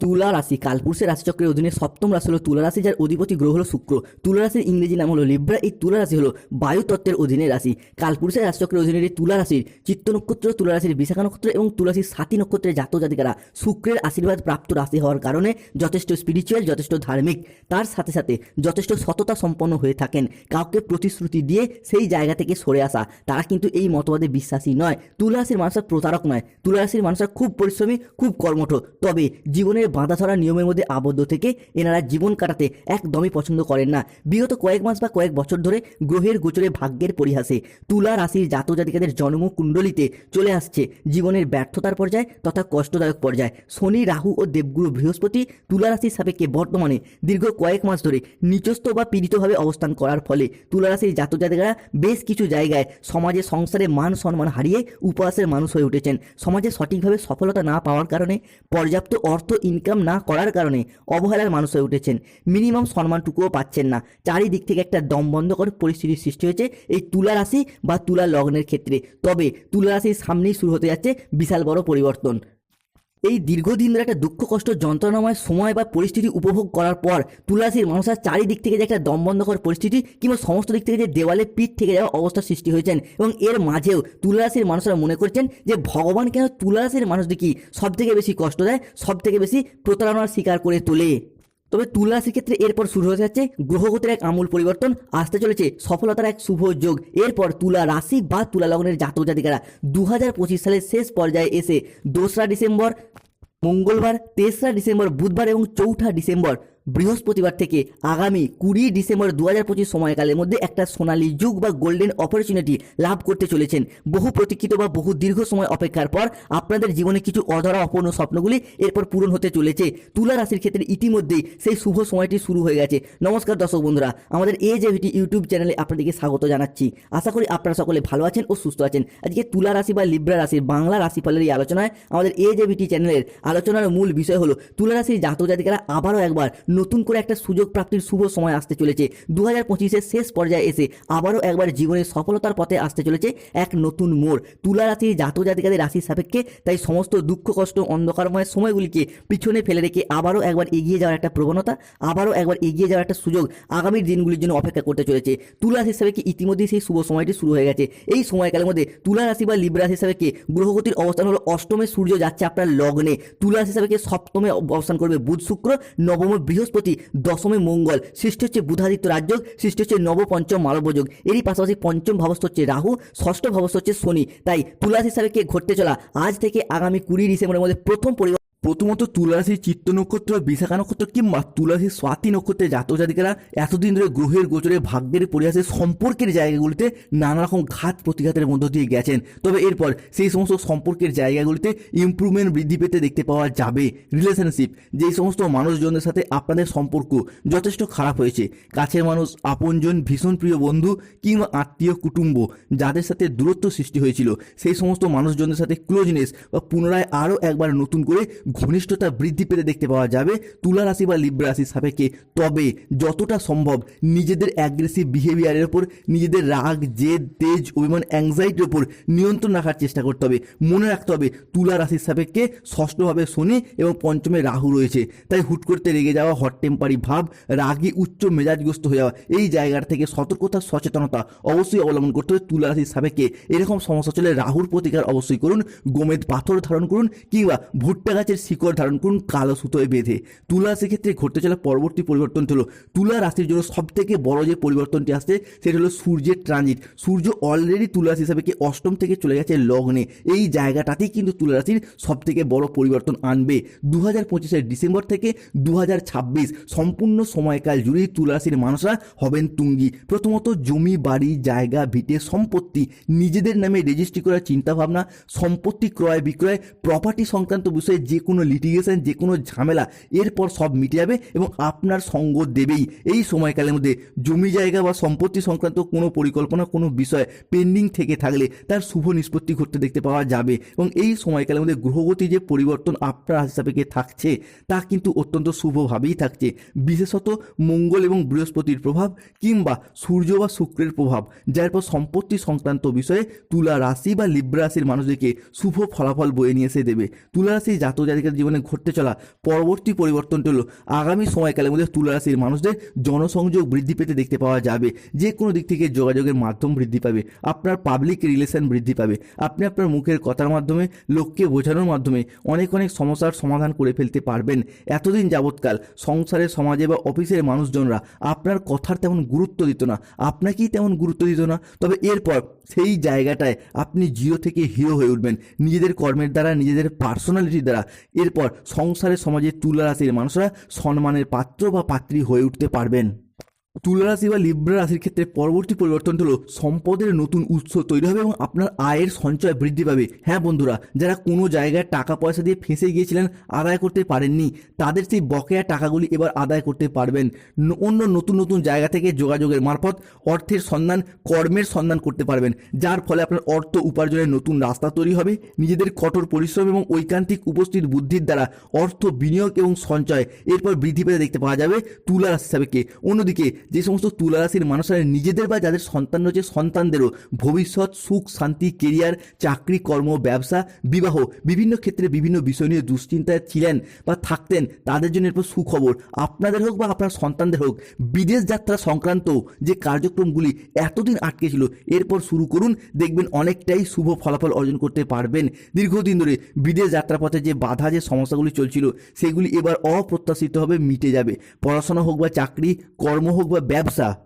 তুলা রাশি কালপুরুষের রাশিচক্রের অধীনে সপ্তম রাশি হলো তুলা রাশি, যার অধিপতি গ্রহ হলো শুক্র। তুলা রাশির ইংরেজি নাম হলো লিব্রা, এই তুলা রাশি হলো বায়ু তত্ত্বের অধীনে রাশি। কালপুরুষের রাশিচক্রের অধীনে এই তুলা রাশির চিত্ত নক্ষত্র, তুলা রাশির বিশাখা নক্ষত্র এবং তুলাশির সাতী নক্ষত্রের জাত জাতিকারা। শুক্রের আশীর্বাদ প্রাপ্ত রাশি হওয়ার কারণে যথেষ্ট স্পিরিচুয়াল যথেষ্ট ধার্মিক। তার সাথে সাথে যথেষ্ট সততা সম্পন্ন হয়ে থাকেন। কাউকে প্রতিশ্রুতি দিয়ে সেই জায়গা থেকে সরে আসা। তারা কিন্তু এই মতবাদে বিশ্বাসী নয়। তুলা রাশির মানুষের প্রতারক নয়। তুলা রাশির মানুষের খুব পরিশ্রমী, খুব কর্মঠ। তবে জীবনের বাঁধা ধরা নিয়মের মধ্যে আবদ্ধ থেকে এনারা জীবন কাটাতে একদমই পছন্দ করেন না। বিগত কয়েক মাস বা কয়েক বছর ধরে গ্রহের গোচরে ভাগ্যের পরিহাসে তুলা রাশির জাত জাতিকাদের জন্ম কুণ্ডলিতে চলে আসছে। জীবনের ব্যর্থতার পর্যায় তথা কষ্টদায়ক পর্যায়। শনি, রাহু ও দেবগুরু বৃহস্পতি তুলা রাশির সাপেক্ষে বর্তমানে দীর্ঘ কয়েক মাস ধরে নিচস্থ বা পীড়িতভাবে অবস্থান করার ফলে তুলা রাশির জাত জাতিকারা বেশ কিছু জায়গায় সমাজে সংসারে মান সম্মান হারিয়ে উপহাসের মানুষ হয়ে উঠেছেন। সমাজে সঠিকভাবে সফলতা না পাওয়ার কারণে পর্যাপ্ত অর্থ ইনকাম না করার কারণে অবহেলার মানুষ হয়ে উঠেছেন। মিনিমাম সম্মানটুকুও পাচ্ছেন না। চারিদিক থেকে একটা দম দমবন্ধকর পরিস্থিতির সৃষ্টি হয়েছে এই তুলা রাশি বা তুলা লগ্নের ক্ষেত্রে। তবে তুলা রাশির সামনেই শুরু হতে যাচ্ছে বিশাল বড় পরিবর্তন। এই দীর্ঘদিন ধরে একটা দুঃখ, কষ্ট, যন্ত্রণাময় সময় বা পরিস্থিতি উপভোগ করার পর তুলাসীর মানুষের চারিদিক থেকে যে একটা দমবন্ধকর পরিস্থিতি কিংবা সমস্ত দিক থেকে যে দেওয়ালে পিঠ থেকে যাওয়া অবস্থার সৃষ্টি হয়েছেন এবং এর মাঝেও তুলাসির মানুষরা মনে করছেন যে ভগবান কেন তুলারাশির মানুষদেরকে সব থেকে বেশি কষ্ট দেয় সব থেকে বেশি প্রতারণার শিকার করে তোলে? তবে তুলা ক্ষেত্রে এরপর শুরু হয়ে যাচ্ছে গ্রহগতির এক আমূল পরিবর্তন। আসতে চলেছে সফলতার এক শুভ যোগ। এরপর তুলা রাশি বা তুলা লগ্নের জাতক জাতিকারা দু হাজার পঁচিশ সালের শেষ পর্যায়ে এসে দোসরা ডিসেম্বর, মঙ্গলবার, তেসরা ডিসেম্বর, বুধবার এবং চৌঠা ডিসেম্বর বৃহস্পতিবার থেকে আগামী কুড়ি ডিসেম্বর দু হাজার পঁচিশ সময়কালের মধ্যে একটা সোনালী যুগ বা গোল্ডেন অপরচুনিটি লাভ করতে চলেছেন। বহু প্রতীক্ষিত বা বহু দীর্ঘ সময় অপেক্ষার পর আপনাদের জীবনে কিছু অধরা অপূর্ণ স্বপ্নগুলি এরপর পূরণ হতে চলেছে। তুলা রাশির ক্ষেত্রে ইতিমধ্যেই সেই শুভ সময়টি শুরু হয়ে গেছে। নমস্কার দর্শক বন্ধুরা, আমাদের এ যে ইউটিউব চ্যানেলে আপনাদেরকে স্বাগত জানাচ্ছি। আশা করি আপনারা সকলে ভালো আছেন ও সুস্থ আছেন। আজকে তুলা রাশি বা লিব্রা রাশির বাংলা রাশিফলের এই আলোচনায় আমাদের এ যে চ্যানেলের আলোচনার মূল বিষয় হলো, তুলা রাশির জাতক জাতিকারা আবারও একবার নতুন করে একটা সুযোগ প্রাপ্তির শুভ সময় আসতে চলেছে। দু হাজার শেষ পর্যায়ে এসে আবারও একবার জীবনের সফলতার পথে আসতে চলেছে এক নতুন মোড়। তুলা রাশির জাতক জাতিকাদের রাশির সাপেক্ষে তাই সমস্ত দুঃখ, কষ্ট অন্ধকারময় সময়গুলিকে পিছনে ফেলে রেখে আবারও একবার এগিয়ে যাওয়ার একটা প্রবণতা, আবারও একবার এগিয়ে যাওয়ার একটা সুযোগ আগামীর দিনগুলির জন্য অপেক্ষা করতে চলেছে। তুলা রাশি হিসাবে কি ইতিমধ্যেই সেই শুভ সময়টি শুরু হয়ে গেছে? এই সময়কালের মধ্যে তুলা রাশি বা লিব্রা হিসাবে কি গ্রহগতির অবস্থান হলো? অষ্টমে সূর্য যাচ্ছে আপনার লগ্নে। তুলা রাশি হিসাবে কি সপ্তমে অবস্থান করবে বুধ শুক্র, নবমে বৃহস্পতি দশমে মঙ্গল, সৃষ্টি হচ্ছে বুধাদিত্য রাজ্য সৃষ্টি হচ্ছে নবপঞ্চম মালবযোগ এরই পাশাপাশি পঞ্চম ভাবস্থ হচ্ছে রাহু, ষষ্ঠ ভাবস্থ হচ্ছে শনি। তাই তুলা রাশি হিসাবে কে ঘটতে চলা, আজ থেকে আগামী কুড়ি ডিসেম্বরের মধ্যে প্রথম পরিবার প্রথমত তুলারাশির চিত্ত নক্ষত্র বিশাখা নক্ষত্র কিংবা তুলারাশির স্বাতি নক্ষত্রের জাতক জাতিকারা এতদিন ধরে গ্রহের গোচরে ভাগ্যের পরিহাসে সম্পর্কের জায়গাগুলিতে নানা রকম ঘাত প্রতিঘাতের মধ্য দিয়ে গেছেন। তবে এরপর সেই সমস্ত সম্পর্কের জায়গাগুলিতে ইমপ্রুভমেন্ট বৃদ্ধি পেতে দেখতে পাওয়া যাবে। রিলেশনশিপ যেই সমস্ত মানুষজনের সাথে আপনাদের সম্পর্ক যথেষ্ট খারাপ হয়েছে। কাছের মানুষ, আপনজন, ভীষণ প্রিয় বন্ধু কিংবা আত্মীয়, কুটুম্ব, যাদের সাথে দূরত্ব সৃষ্টি হয়েছিল, সেই সমস্ত মানুষজনের সাথে ক্লোজনেস বা পুনরায় আরও একবার নতুন করে ঘনিষ্ঠতা বৃদ্ধি পেতে দেখতে পাওয়া যাবে। তুলা রাশি বা লিব্রা রাশির সাপেক্ষে। তবে যতটা সম্ভব নিজেদের অ্যাগ্রেসিভ বিহেভিয়ারের ওপর, নিজেদের রাগ, জেদ, তেজ, অভিমান অ্যাংজাইটির ওপর নিয়ন্ত্রণ রাখার চেষ্টা করতে হবে। মনে রাখতে হবে, তুলা রাশির সাপেক্ষে ষষ্ঠভাবে শনি এবং পঞ্চমে রাহু রয়েছে। তাই হুট করতে রেগে যাওয়া হট টেম্পারি ভাব, রাগী, উচ্চ মেজাজগ্রস্ত হয়ে যাওয়া, এই জায়গাটা থেকে সতর্কতা, সচেতনতা অবশ্যই অবলম্বন করতে হবে তুলা রাশির সাপেক্ষে। এরকম সমস্যা চলে রাহুর প্রতিকার অবশ্যই করুন। গোমেদ পাথর ধারণ করুন কিংবা ভুট্টা গাছের শিকড় ধারণ করুন কালো সুতোয় বেঁধে। তুলা রাশির ক্ষেত্রে ঘটতে চলা পরবর্তী পরিবর্তন হলো, তুলা রাশির জন্য সবথেকে বড় যে পরিবর্তনটি আসছে, সেটা হলো সূর্যের ট্রানজিট সূর্য অলরেডি তুলা রাশি হিসাবে কি অষ্টম থেকে চলে গেছে লগ্নে। এই জায়গাটাতেই কিন্তু তুলা রাশির সব থেকে বড় পরিবর্তন আনবে। দু হাজার পঁচিশের ডিসেম্বর থেকে দু হাজার ছাব্বিশ সম্পূর্ণ সময়কাল জুড়েই তুলা রাশির মানুষরা হবেন তুঙ্গি। প্রথমত জমি, বাড়ি, জায়গা, ভিটে, সম্পত্তি, নিজেদের নামে রেজিস্ট্রি করার চিন্তাভাবনা, সম্পত্তি ক্রয় বিক্রয় প্রপার্টি সংক্রান্ত বিষয়ে যে কোনো লিটিগেশন যে কোনো ঝামেলা, এরপর সব মিটে যাবে এবং আপনার সঙ্গ দেবেই। এই সময়কালের মধ্যে জমি জায়গা বা সম্পত্তি সংক্রান্ত কোনো পরিকল্পনা, কোনো বিষয় পেন্ডিং থেকে থাকলে তার শুভ নিষ্পত্তি ঘটতে দেখতে পাওয়া যাবে। এবং এই সময়কালের মধ্যে গ্রহগতি যে পরিবর্তন আপনার হিসাবে থাকছে, তা কিন্তু অত্যন্ত শুভভাবেই থাকছে। বিশেষত মঙ্গল এবং বৃহস্পতির প্রভাব কিংবা সূর্য বা শুক্রের প্রভাব, যার পর সম্পত্তি সংক্রান্ত বিষয়ে তুলা রাশি বা লিব্রা রাশির মানুষদেরকে শুভ ফলাফল বয়ে নিয়ে এসে দেবে। তুলা রাশি জাতক জাতিকার জীবনে ঘটতে চলা পরবর্তী পরিবর্তনটি হলো আগামী সময়কালের মধ্যে তুলা রাশির মানুষদের জনসংযোগ বৃদ্ধি পেতে দেখতে পাওয়া যাবে। যে কোনো দিক থেকে যোগাযোগের মাধ্যম বৃদ্ধি পাবে। আপনার পাবলিক রিলেশন বৃদ্ধি পাবে। আপনি আপনার মুখের কথার মাধ্যমে, লোককে বোঝানোর মাধ্যমে অনেক অনেক সমস্যার সমাধান করে ফেলতে পারবেন। এতদিন যাবৎকাল সংসারের সমাজে বা অফিসের মানুষজনরা আপনার কথার তেমন গুরুত্ব দিত না। আপনাকেই তেমন গুরুত্ব দিত না। তবে এরপর সেই জায়গাটায় আপনি জিরো থেকে হিরো হয়ে উঠবেন। নিজেদের কর্মের দ্বারা, নিজেদের পার্সোনালিটির দ্বারা। এরপর সংসারের সমাজের তুলা রাশির মানুষরা সম্মানের পাত্র বা পাত্রী হয়ে উঠতে পারবেন। তুলা রাশি বা লিব্রা রাশির ক্ষেত্রে পরবর্তী পরিবর্তন হলো সম্পদের নতুন উৎস তৈরি হবে এবং আপনার আয়ের সঞ্চয় বৃদ্ধি পাবে। হ্যাঁ বন্ধুরা, যারা কোনো জায়গায় টাকা পয়সা দিয়ে ফেঁসে গিয়েছিলেন, আদায় করতে পারেননি, তাদের সেই বকেয়া টাকাগুলি এবার আদায় করতে পারবেন। অন্য নতুন নতুন জায়গা থেকে যোগাযোগের মারফত অর্থের সন্ধান, কর্মের সন্ধান করতে পারবেন। যার ফলে আপনার অর্থ উপার্জনের নতুন রাস্তা তৈরি হবে, নিজেদের কঠোর পরিশ্রম এবং ঐকান্তিক উপস্থিত বুদ্ধির দ্বারা অর্থ বিনিয়োগ এবং সঞ্চয় এরপর বৃদ্ধি পেতে দেখতে পাওয়া যাবে তুলা রাশি সাপেক্ষে। অন্যদিকে যে সমস্ত তুলা রাশির মানুষরা নিজেদের বা যাদের সন্তান রয়েছে, সন্তানদেরও ভবিষ্যৎ সুখ, শান্তি কেরিয়ার চাকরি, কর্ম, ব্যবসা, বিবাহ বিভিন্ন ক্ষেত্রে বিভিন্ন বিষয় নিয়ে দুশ্চিন্তায় ছিলেন বা থাকতেন, তাদের জন্য এরপর সুখবর। আপনাদের হোক বা আপনার সন্তানদের হোক, বিদেশ যাত্রা সংক্রান্ত যে কার্যক্রমগুলি এতদিন আটকে ছিল, এরপর শুরু করুন, দেখবেন অনেকটাই শুভ ফলাফল অর্জন করতে পারবেন। দীর্ঘদিন ধরে বিদেশ যাত্রাপথে যে বাধা, যে সমস্যাগুলি চলছিল, সেগুলি এবার অপ্রত্যাশিতভাবে মিটে যাবে। পড়াশোনা হোক বা চাকরি, কর্ম হোক বা ব্যবসা।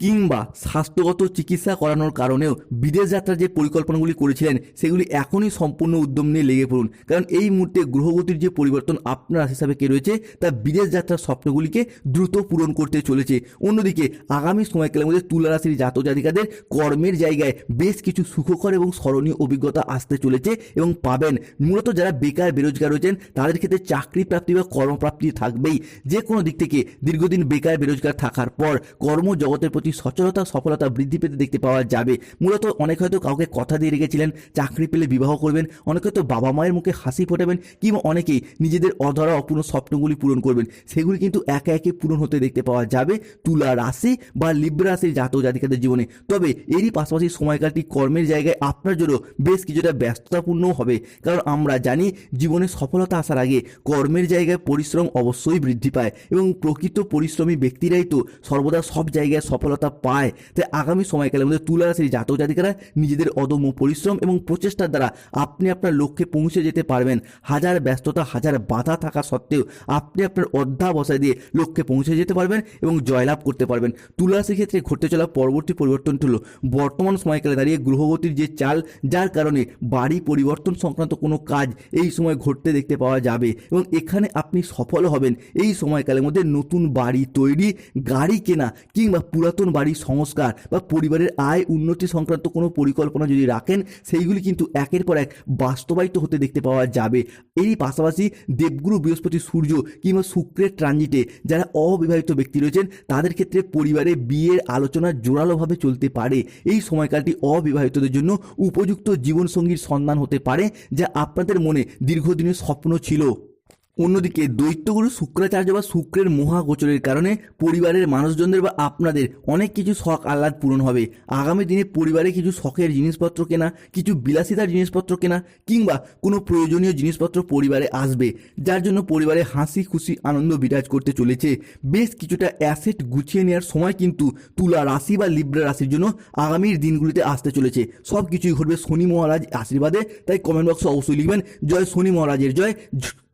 কিংবা স্বাস্থ্যগত চিকিৎসা করানোর কারণেও বিদেশ যাত্রার যে পরিকল্পনাগুলি করেছিলেন, সেগুলি এখনই সম্পূর্ণ উদ্যম নিয়ে লেগে পড়ুন। কারণ এই মুহূর্তে গ্রহগতির যে পরিবর্তন আপনার হিসাবে কে রয়েছে, তা বিদেশ যাত্রার স্বপ্নগুলিকে দ্রুত পূরণ করতে চলেছে। অন্যদিকে, আগামী সময়কালের মধ্যে তুলা রাশির জাতক জাতিকাদের কর্মের জায়গায় বেশ কিছু সুখকর এবং স্মরণীয় অভিজ্ঞতা আসতে চলেছে এবং পাবেন। মূলত যারা বেকার, বেরোজগার রয়েছেন, তাদের ক্ষেত্রে চাকরি প্রাপ্তি বা কর্মপ্রাপ্তি থাকবেই। যে কোনো দিক থেকে দীর্ঘদিন বেকার, বেরোজগার থাকার পর কর্মজগতের প্রতি সচলতা, সফলতা বৃদ্ধি পেতে দেখতে পাওয়া যাবে। মূলত অনেক হয়তো কাউকে কথা দিয়ে রেখেছিলেন, চাকরি পেলে বিবাহ করবেন, অনেক হয়তো বাবা মায়ের মুখে হাসি ফোটাবেন, কিংবা অনেকেই নিজেদের অধরা, অপূর্ণ স্বপ্নগুলি পূরণ করবেন। সেগুলি কিন্তু একে একে পূরণ হতে দেখতে পাওয়া যাবে তুলা রাশি বা লিব্রা রাশির জাতক জাতিকাদের জীবনে। তবে এরই পাশাপাশি সময়কালটি কর্মের জায়গায় আপনার জন্য বেশ কিছুটা ব্যস্ততাপূর্ণও হবে। কারণ আমরা জানি, জীবনে সফলতা আসার আগে কর্মের জায়গায় পরিশ্রম অবশ্যই বৃদ্ধি পায় এবং প্রকৃত পরিশ্রমী ব্যক্তিরাই তো সর্বদা সব জায়গায় সফলতা পায়, তাই আগামী সময়কালের মধ্যে তুলা রাশির জাতক জাতিকারা নিজেদের অদম্য পরিশ্রম এবং প্রচেষ্টার দ্বারা আপনি আপনার লক্ষ্যে পৌঁছে যেতে পারবেন। হাজার ব্যস্ততা, হাজার বাধা থাকা সত্ত্বেও আপনি আপনার অধ্যাবসায় দিয়ে লক্ষ্যে পৌঁছে যেতে পারবেন এবং জয়লাভ করতে পারবেন। তুলা রাশির ক্ষেত্রে ঘটতে চলা পরবর্তী পরিবর্তন হলো বর্তমান সময়কালে দাঁড়িয়ে গ্রহগতির যে চাল, যার কারণে বাড়ি পরিবর্তন সংক্রান্ত কোনো কাজ এই সময় ঘটতে দেখতে পাওয়া যাবে এবং এখানে আপনি সফল হবেন। এই সময়কালের মধ্যে নতুন বাড়ি তৈরি, গাড়ি কেনা কিংবা পুরাতন বাড়ির সংস্কার বা পরিবারের আয় উন্নতি সংক্রান্ত কোনো পরিকল্পনা যদি রাখেন, সেইগুলি কিন্তু একের পর এক বাস্তবায়িত হতে দেখতে পাওয়া যাবে। এরই পাশাপাশি দেবগুরু বৃহস্পতি সূর্য কিংবা শুক্রের ট্রানজিটে যারা অবিবাহিত ব্যক্তি রয়েছেন, তাদের ক্ষেত্রে পরিবারে বিয়ের আলোচনা জোরালোভাবে চলতে পারে। এই সময়কালটি অবিবাহিতদের জন্য উপযুক্ত জীবনসঙ্গীর সন্ধান হতে পারে, যা আপনাদের মনে দীর্ঘদিনের স্বপ্ন ছিল। অন্যদিকে দৈত্যগুরু শুক্রাচার্য বা শুক্রের মহাগোচরের কারণে পরিবারের মানুষজনদের বা আপনাদের অনেক কিছু শখ আহ্লাদ পূরণ হবে। আগামী দিনে পরিবারে কিছু শখের জিনিসপত্র কেনা, কিছু বিলাসিতার জিনিসপত্র কেনা কিংবা কোনো প্রয়োজনীয় জিনিসপত্র পরিবারে আসবে, যার জন্য পরিবারে হাসি, খুশি, আনন্দ বিরাজ করতে চলেছে। বেশ কিছুটা অ্যাসেট গুছিয়ে নেওয়ার সময় কিন্তু তুলা রাশি বা লিব্রা রাশির জন্য আগামীর দিনগুলিতে আসতে চলেছে। সব কিছুই ঘটবে শনি মহারাজ আশীর্বাদে, তাই কমেন্ট বক্সে অবশ্যই লিখবেন, জয় শনি মহারাজের জয়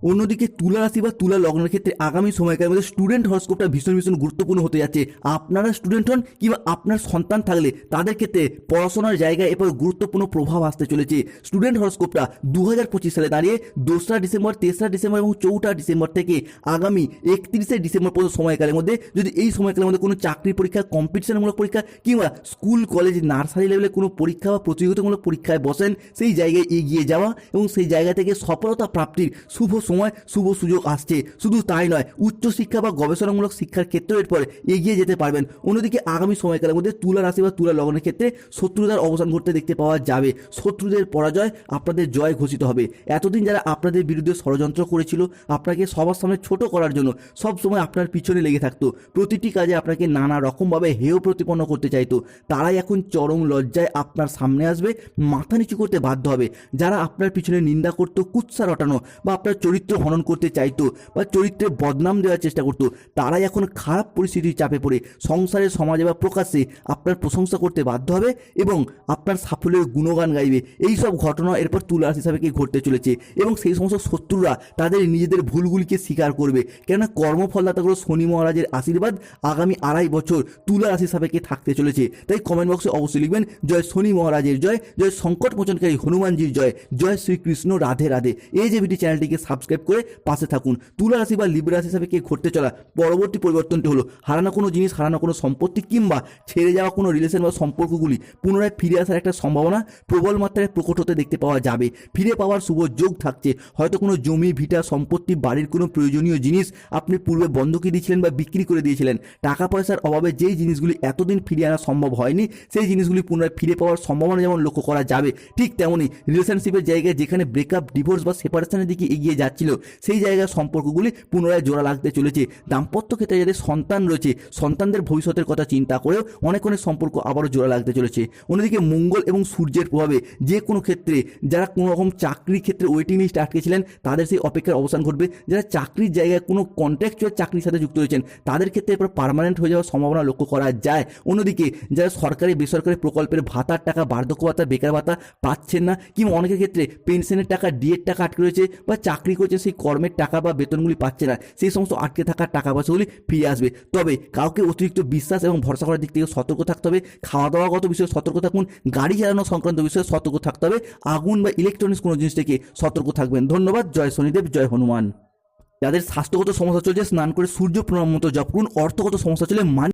অন্যদিকে তুলা রাশি বা তুলা লগ্নের ক্ষেত্রে আগামী সময়কালের মধ্যে স্টুডেন্ট হরস্কোপটা ভীষণ ভীষণ গুরুত্বপূর্ণ হতে যাচ্ছে। আপনারা স্টুডেন্ট হন কিংবা আপনার সন্তান থাকলে তাদের ক্ষেত্রে পড়াশোনার জায়গায় এরপর গুরুত্বপূর্ণ প্রভাব আসতে চলেছে। স্টুডেন্ট হরস্কোপটা দু হাজার পঁচিশ সালে দাঁড়িয়ে দোসরা ডিসেম্বর, তেসরা ডিসেম্বর এবং চৌঠা ডিসেম্বর থেকে আগামী একত্রিশে ডিসেম্বর পর্যন্ত সময়কালের মধ্যে যদি এই সময়কালের মধ্যে কোনো চাকরির পরীক্ষা কম্পিটিশনমূলক পরীক্ষা কিংবা স্কুল কলেজ নার্সারি লেভেলে কোনো পরীক্ষা বা প্রতিযোগিতামূলক পরীক্ষায় বসেন, সেই জায়গায় এগিয়ে যাওয়া এবং সেই জায়গা থেকে সফলতা প্রাপ্তির শুভ সময় শুভ সুযোগ আসছে। শুধু তাই নয়, উচ্চশিক্ষা বা গবেষণামূলক শিক্ষার ক্ষেত্রেও এরপর এগিয়ে যেতে পারবেন। অন্যদিকে আগামী সময়কালের মধ্যে তুলা রাশি বা তুলা লগ্নের ক্ষেত্রে শত্রুতার অবসান ঘটতে দেখতে পাওয়া যাবে। শত্রুদের পরাজয় আপনাদের জয় ঘোষিত হবে। এতদিন যারা আপনাদের বিরুদ্ধে ষড়যন্ত্র করেছিল, আপনাকে সবার সামনে ছোট করার জন্য সব সময় আপনার পিছনে লেগে থাকতো। প্রতিটি কাজে আপনাকে নানা রকমভাবে হেয় প্রতিপন্ন করতে চাইতো। তারাই এখন চরম লজ্জায় আপনার সামনে আসবে, মাথা নিচু করতে বাধ্য হবে। যারা আপনার পিছনে নিন্দা করতো, কুৎসা রটানো বা আপনার চরিত্র হনন করতে চাইতো বা চরিত্রে বদনাম দেওয়ার চেষ্টা করতো, তারাই এখন খারাপ পরিস্থিতির চাপে পড়ে সংসারে সমাজে বা প্রকাশ্যে আপনার প্রশংসা করতে বাধ্য হবে এবং আপনার সাফল্যের গুণগান গাইবে। এই সব ঘটনা এরপর তুলার হিসাবে কি ঘটতে চলেছে এবং সেই সমস্ত শত্রুরা তাদের নিজেদের ভুলগুলিকে স্বীকার করবে। কেননা কর্মফলদাতাগুলো শনি মহারাজের আশীর্বাদ আগামী আড়াই বছর তুলা রাশি সাপেক্ষে থাকতে চলেছে? তাই কমেন্ট বক্সে অবশ্যই লিখবেন, জয় শনি মহারাজের জয় জয় সংকট মোচনকারী হনুমানজির জয় জয় শ্রীকৃষ্ণ রাধে রাধে। এই যে ভিডিও চ্যানেলটিকে সাবস্ক্রাইব করে পাশে থাকুন। তুলা রাশি বা লিব্রা রাশি হিসাবে কে ঘটতে চলা পরবর্তী পরিবর্তনটি হলো, হারানো কোনো জিনিস, হারানো কোনো সম্পত্তি কিংবা ছেড়ে যাওয়া কোনো রিলেশন বা সম্পর্কগুলি পুনরায় ফিরে আসার একটা সম্ভাবনা প্রবল মাত্রায় প্রকট হতে দেখতে পাওয়া যাবে। ফিরে পাওয়ার শুভ যোগ থাকছে। হয়তো কোনো জমি, ভিটা, সম্পত্তি, বাড়ির কোনো প্রয়োজনীয় জিনিস আপনি পূর্বে বন্ধকি দিয়েছিলেন বা বিক্রি করে দিয়েছিলেন। টাকা পয়সার অভাবে যেই জিনিসগুলি এতদিন ফিরিয়ে আনা সম্ভব হয়নি, সেই জিনিসগুলি পুনরায় ফিরে পাওয়ার সম্ভাবনা যেমন লক্ষ্য করা যাবে, ঠিক তেমনই রিলেশনশিপের জায়গায় যেখানে ব্রেকআপ ডিভোর্স বা সেপারেশনের দিকে এগিয়ে যাচ্ছিল। সেই জায়গার সম্পর্কগুলি পুনরায় জোড়া লাগতে চলেছে। দাম্পত্য ক্ষেত্রে যাদের সন্তান রয়েছে, সন্তানদের ভবিষ্যতের কথা চিন্তা করেও অনেক অনেক সম্পর্ক আবারও জোড়া লাগতে চলেছে। অন্যদিকে মঙ্গল এবং সূর্যের প্রভাবে যে কোনো ক্ষেত্রে যারা কোনো রকম চাকরির ক্ষেত্রে ওয়েটিং লিস্ট আটকেছিলেন তাদের সেই অপেক্ষার অবসান ঘটবে। যারা চাকরির জায়গায় কোনো কন্ট্রাকচুয়াল চাকরির সাথে যুক্ত রয়েছেন, তাদের ক্ষেত্রে এরপর পার্মানেন্ট হয়ে যাওয়ার সম্ভাবনা লক্ষ্য করা যায়। অন্যদিকে যারা সরকারি বেসরকারি প্রকল্পের ভাতার টাকা, বার্ধক্য ভাতা, বেকার ভাতা পাচ্ছেন না, কিংবা অনেকের ক্ষেত্রে পেনশনের টাকা ডিএর টাকা আটকে রয়েছে বা চাকরি করছে, সেই কর্মের টাকা বা বেতনগুলি পাচ্ছে না। সেই সমস্ত আটকে থাকা টাকা পয়সাগুলি ফিরে আসবে। তবে কাউকে অতিরিক্ত বিশ্বাস এবং ভরসা করার দিক থেকে সতর্ক থাকতে হবে। খাওয়া দাওয়াগত বিষয়ে সতর্ক থাকুন। গাড়ি চালানো সংক্রান্ত বিষয়ে সতর্ক থাকতে হবে। আগুন বা ইলেকট্রনিক্স কোনো জিনিস থেকে সতর্ক থাকবেন। ধন্যবাদ। জয় শনিদেব, জয় হনুমান। যাদের স্বাস্থ্যগত সমস্যা চলছে, স্নান করে সূর্য প্রণাম মতো জপ করুন। অর্থগত সমস্যা চলে মান